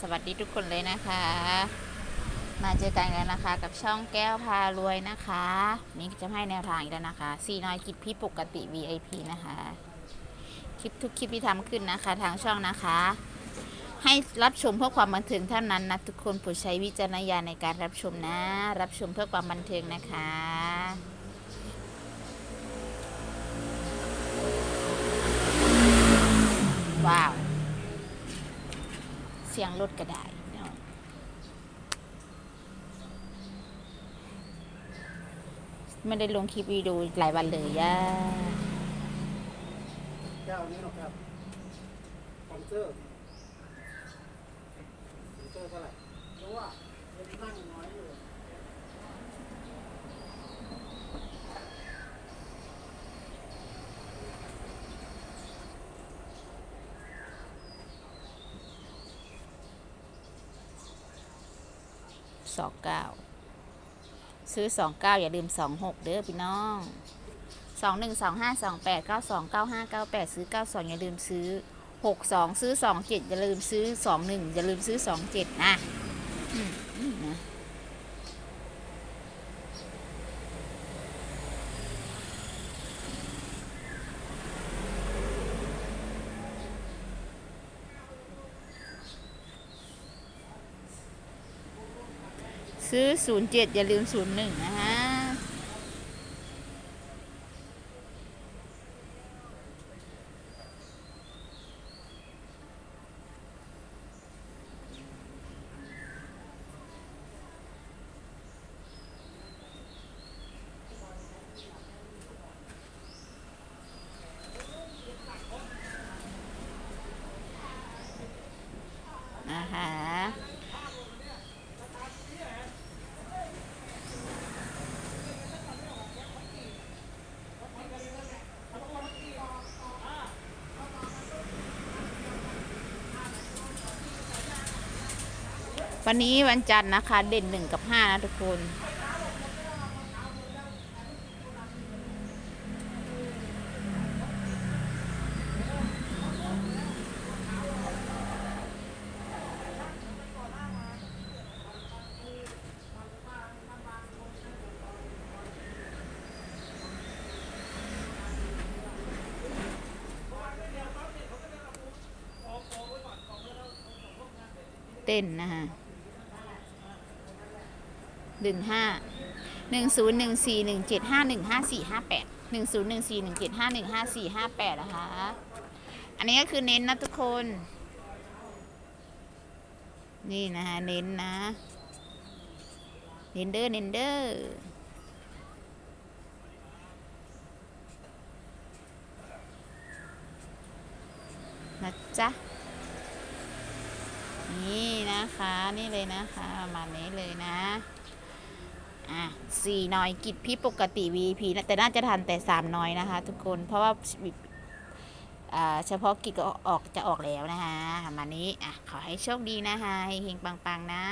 สวัสดีทุกคนเลยนะคะ มาเจอกันแล้วนะคะ กับช่องแก้วพารวยนะคะ นี่จะให้แนวทางอีกแล้วนะคะซีน้อยกิจพี่ปกติ VIP นะคะ คลิปทุกคลิปที่ทำขึ้นนะคะ ทางช่องนะคะ ให้รับชมเพื่อความบันเทิงเท่านั้นนะทุกคนโปรดใช้วิจารณญาณในการรับชมนะ รับชมเพื่อความบันเทิงนะคะ สียงรถก็ได้ไม่ได้ลงคลิปวีดีโอหลายวันเลยย่าเจ้านี้หรอครับคอมเตอร์คอมเตอร์เท่าไหร่รู้ว่าเป็นนั่งน้อยอยู่ สองเก้าซื้อสองเก้าอย่าลืมสองหกเด้อพี่น้องสองหนึ่งสองห้าสองแปดเก้าสองเก้าห้าเก้าแปดซื้อเก้าสองอย่าลืมซื้อหกสองซื้อสองเจ็ดอย่าลืมซื้อสองหนึ่งอย่าลืมซื้อสองเจ็ดนะอืมนะ ซื้อศูนย์เจ็ดอย่าลืมศูนย์หนึ่งนะฮะนะคะ วันนี้วันจันทร์นะคะ เด่นหนึ่งกับห้านะทุกคน เต้นนะคะ หนึ่งห้าหนึ่งศูนย์หนึ่งสี่หนึ่งเจ็ดห้าหนึ่งห้าสี่ห้าแปดหนึ่งศูนย์หนึ่งสี่หนึ่งเจ็ดห้าหนึ่งห้าสี่ห้าแปดนะคะ อันนี้ก็คือเน้นนะทุกคน นี่นะคะเน้นนะ เน้นเด้อเน้นเด้อนะจ๊ะนี่นะคะ นี่เลยนะคะประมาณนี้เลยนะ อะสี่น้อยกิจพี่ปกติ VP นะแต่น่าจะทันแต่สามน้อยนะคะ ทุกคนเพราะว่าเฉพาะกิจก็ออกจะออกแล้วนะคะมานี้อะขอให้โชคดีนะคะเฮงปังๆนะ